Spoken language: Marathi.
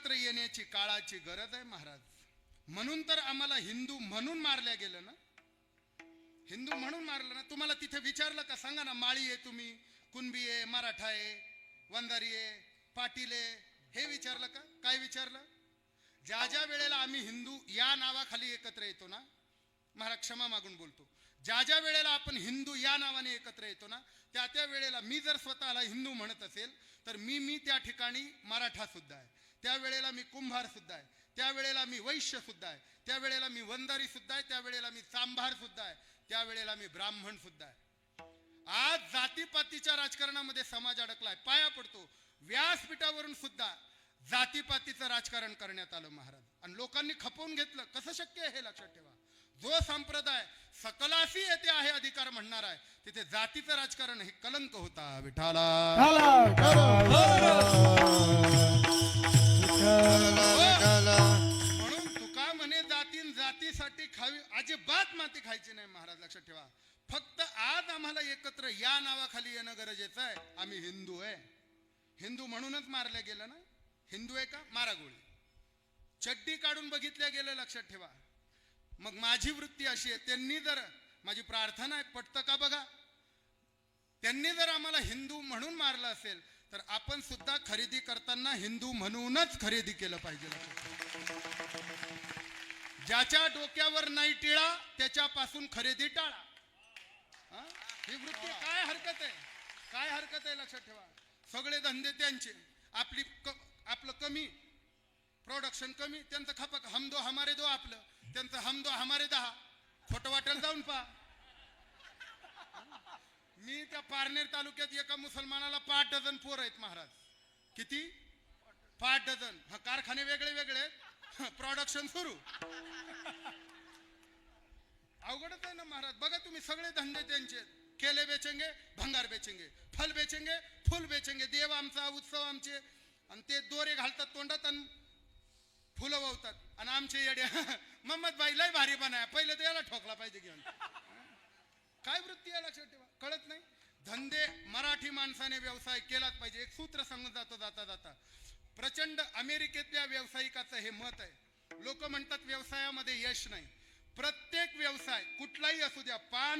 एकत्र येण्याची काळाची गरज आहे महाराज. म्हणून तर आम्हाला हिंदू म्हणून मारल्या गेलं ना? हिंदू म्हणून मारलं ना? तुम्हाला तिथे विचारलं का? सांगा ना माळी आहे तुम्ही कुणबी आहे मराठा आहे वंजारी आहे पाटील आहे हे विचारलं का? काय विचारलं? ज्या ज्या वेळेला आम्ही हिंदू या नावाखाली एकत्र येतो ना महाराज क्षमा मागून बोलतो. ज्या ज्या वेळेला आपण हिंदू या नावाने एकत्र येतो ना त्या त्या वेळेला मी जर स्वतःला हिंदू म्हणत असेल तर मी मी त्या ठिकाणी मराठा सुद्धा आहे. त्या वेळेला मी कुंभार सुद्धा आहे. त्या वेळेला मी वैश्य सुद्धा आहे. त्या वेळेला मी वंजारी सुद्धा आहे. त्या वेळेला मी चांभार सुद्धा आहे. त्या वेळेला मी ब्राह्मण सुद्धा आहे. आज जातीपातीच्या राजकारणामध्ये समाज अडकलाय. पाया पडतो. व्यासपीठावरून सुद्धा जातीपातीचं राजकारण करण्यात आलं महाराज. आणि लोकांनी खपवून घेतलं. कसं शक्य आहे हे लक्षात ठेवा. जो संप्रदाय सकलासी येथे आहे अधिकार म्हणणार आहे तिथे जातीचं राजकारण हे कलंक होता विठाला. अजिबात माती खायची नाही महाराज लक्षात ठेवा. फक्त आज आम्हाला एकत्र या नावाखाली येणं गरजेचं आहे. आम्ही हिंदू आहे. हिंदू म्हणूनच मारलं गेलं ना? हिंदू आहे का? मारा गोळी. चड्डी काढून बघितल्या गेलं लक्षात ठेवा. मग माझी वृत्ती अशी आहे त्यांनी जर माझी प्रार्थना आहे पटतं का बघा? त्यांनी जर आम्हाला हिंदू म्हणून मारलं असेल तर आपण सुद्धा खरेदी करताना हिंदू म्हणूनच खरेदी केलं पाहिजे. ज्याच्या डोक्यावर नाही टिळा त्याच्यापासून खरेदी टाळा. हा? ही वृत्ती काय हरकत आहे? काय हरकत आहे? लक्षात ठेवा. सगळे धंदे त्यांचे. आपली आपलं कमी प्रोडक्शन कमी त्यांचं खपक हमदो हमारे दो आपलं. त्यांचं हमदो हमारे दहा. खोटं वाटेल जाऊन पहा. मी त्या पारनेर तालुक्यात एका मुसलमानाला पाच डझन पोर आहेत महाराज. किती? पाच डझन. हा कारखाने वेगळे वेगळे प्रोडक्शन सुरू. अवघडच आहे ना महाराज. बघा तुम्ही सगळे धंदे त्यांचे. केले बेचेंगे भंगार बेचेंगे. फल बेचेंगे फुल बेचेंगे. देव आमचा उत्सव आमचे. आणि ते दोरे घालतात तोंडात आणि फुलं वावतात आणि आमचे येडे. मम्मद बाई लय भारी बनाय. पहिले तर याला ठोकला पाहिजे घेऊन. काय वृत्ती आहे लक्षात ठेवा. कळत नाही? धंदे मराठी माणसाने व्यवसाय केलाच पाहिजे. एक सूत्र सांगून जातो जाता जाता. प्रचंड अमेरिकेतल्या व्यावसायिकाचं हे मत आहे. लोक म्हणतात व्यवसायामध्ये यश नाही. प्रत्येक व्यवसाय कुठलाही असू द्या पान